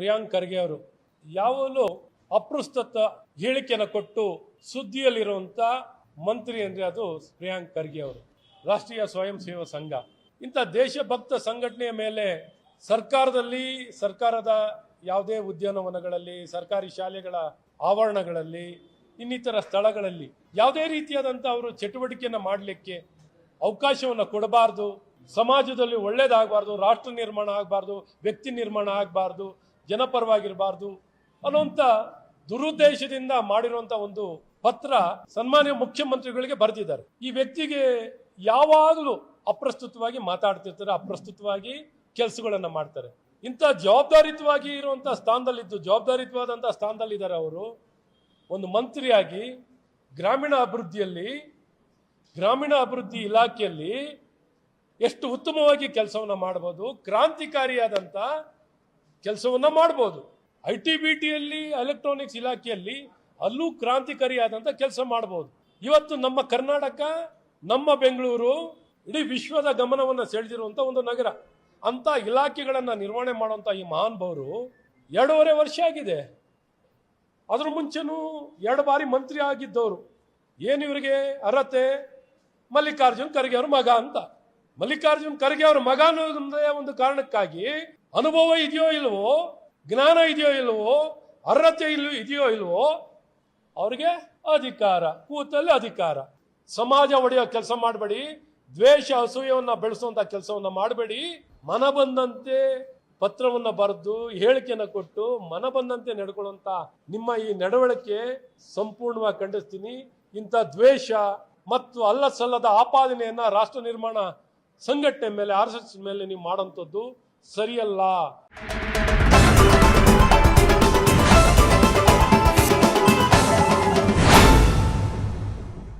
ಪ್ರಿಯಾಂಕ್ ಖರ್ಗೆ ಅವರು ಯಾವಾಗಲೂ ಅಪ್ರಸ್ತುತ ಹೇಳಿಕೆಯನ್ನು ಕೊಟ್ಟು ಸುದ್ದಿಯಲ್ಲಿರುವಂಥ ಮಂತ್ರಿ ಅಂದ್ರೆ ಅದು ಪ್ರಿಯಾಂಕ್ ಖರ್ಗೆ ಅವರು. ರಾಷ್ಟ್ರೀಯ ಸ್ವಯಂ ಸೇವಾ ಸಂಘ. ಇಂಥ ದೇಶಭಕ್ತ ಸಂಘಟನೆಯ ಮೇಲೆ ಸರ್ಕಾರದಲ್ಲಿ, ಸರ್ಕಾರದ ಯಾವುದೇ ಉದ್ಯಾನವನಗಳಲ್ಲಿ, ಸರ್ಕಾರಿ ಶಾಲೆಗಳ ಆವರಣಗಳಲ್ಲಿ, ಇನ್ನಿತರ ಸ್ಥಳಗಳಲ್ಲಿ ಯಾವುದೇ ರೀತಿಯಾದಂಥ ಅವರು ಚಟುವಟಿಕೆಯನ್ನು ಮಾಡಲಿಕ್ಕೆ ಅವಕಾಶವನ್ನು ಕೊಡಬಾರ್ದು. ಸಮಾಜದಲ್ಲಿ ಒಳ್ಳೇದಾಗಬಾರ್ದು, ರಾಷ್ಟ್ರ ನಿರ್ಮಾಣ ಆಗಬಾರ್ದು, ವ್ಯಕ್ತಿ ನಿರ್ಮಾಣ ಆಗಬಾರ್ದು. ಜನಪರವಾಗಿರಬಾರ್ದು ಅನ್ನುವಂಥ ದುರುದ್ದೇಶದಿಂದ ಮಾಡಿರುವಂಥ ಒಂದು ಪತ್ರ ಸನ್ಮಾನ್ಯ ಮುಖ್ಯಮಂತ್ರಿಗಳಿಗೆ ಬರೆದಿದ್ದಾರೆ. ಈ ವ್ಯಕ್ತಿಗೆ ಯಾವಾಗಲೂ ಅಪ್ರಸ್ತುತವಾಗಿ ಮಾತಾಡ್ತಿರ್ತಾರೆ, ಅಪ್ರಸ್ತುತವಾಗಿ ಕೆಲಸಗಳನ್ನ ಮಾಡ್ತಾರೆ. ಇಂಥ ಜವಾಬ್ದಾರಿತವಾಗಿ ಇರುವಂಥ ಸ್ಥಾನದಲ್ಲಿದ್ದು ಜವಾಬ್ದಾರಿತವಾದಂಥ ಸ್ಥಾನದಲ್ಲಿದ್ದಾರೆ ಅವರು. ಒಂದು ಮಂತ್ರಿಯಾಗಿ ಗ್ರಾಮೀಣ ಅಭಿವೃದ್ಧಿಯಲ್ಲಿ, ಗ್ರಾಮೀಣ ಅಭಿವೃದ್ಧಿ ಇಲಾಖೆಯಲ್ಲಿ ಎಷ್ಟು ಉತ್ತಮವಾಗಿ ಕೆಲಸವನ್ನು ಮಾಡಬಹುದು ಕ್ರಾಂತಿಕಾರಿಯಾದಂಥ ಕೆಲಸವನ್ನ ಮಾಡ್ಬೋದು. ಐ ಟಿ ಬಿ ಟಿಯಲ್ಲಿ ಎಲೆಕ್ಟ್ರಾನಿಕ್ಸ್ ಇಲಾಖೆಯಲ್ಲಿ ಅಲ್ಲೂ ಕ್ರಾಂತಿಕಾರಿಯಾದಂಥ ಕೆಲಸ ಮಾಡ್ಬೋದು. ಇವತ್ತು ನಮ್ಮ ಕರ್ನಾಟಕ, ನಮ್ಮ ಬೆಂಗಳೂರು, ಇಡೀ ವಿಶ್ವದ ಗಮನವನ್ನು ಸೆಳೆದಿರುವಂಥ ಒಂದು ನಗರ. ಅಂತ ಇಲಾಖೆಗಳನ್ನು ನಿರ್ವಹಣೆ ಮಾಡುವಂಥ ಈ ಮಹಾನುಭಾವರು ಎರಡೂವರೆ ವರ್ಷ ಆಗಿದೆ. ಅದ್ರ ಮುಂಚೆನೂ ಎರಡು ಬಾರಿ ಮಂತ್ರಿ ಆಗಿದ್ದವರು. ಏನು ಇವರಿಗೆ ಅರ್ಹತೆ? ಮಲ್ಲಿಕಾರ್ಜುನ್ ಖರ್ಗೆ ಅವ್ರ ಮಗ ಅಂತ. ಮಲ್ಲಿಕಾರ್ಜುನ್ ಖರ್ಗೆ ಅವ್ರ ಮಗ ಅನ್ನೋದೇ ಒಂದು ಕಾರಣಕ್ಕಾಗಿ ಅನುಭವ ಇದೆಯೋ ಇಲ್ವೋ, ಜ್ಞಾನ ಇದೆಯೋ ಇಲ್ವೋ, ಅರ್ಹತೆ ಇಲ್ಲೋ ಇದೆಯೋ ಇಲ್ವೋ, ಅವ್ರಿಗೆ ಅಧಿಕಾರ, ಕೂತಲ್ಲಿ ಅಧಿಕಾರ. ಸಮಾಜ ಒಡೆಯೋ ಕೆಲಸ ಮಾಡಬೇಡಿ, ದ್ವೇಷ ಅಸೂಯವನ್ನು ಬೆಳೆಸುವಂತ ಕೆಲಸವನ್ನ ಮಾಡಬೇಡಿ. ಮನ ಬಂದಂತೆ ಪತ್ರವನ್ನ ಬರೆದು, ಹೇಳಿಕೆಯನ್ನು ಕೊಟ್ಟು, ಮನ ಬಂದಂತೆ ನಡ್ಕೊಳ್ಳುವಂಥ ನಿಮ್ಮ ಈ ನಡವಳಿಕೆ ಸಂಪೂರ್ಣವಾಗಿ ಖಂಡಿಸ್ತೀನಿ. ಇಂಥ ದ್ವೇಷ ಮತ್ತು ಅಲ್ಲ ಸಲ್ಲದ ಆಪಾದನೆಯನ್ನ ರಾಷ್ಟ್ರ ನಿರ್ಮಾಣ ಸಂಘಟನೆ ಮೇಲೆ, ಆರ್ ಎಸ್ ಮೇಲೆ ನೀವು ಮಾಡುವಂಥದ್ದು சரியல்லா?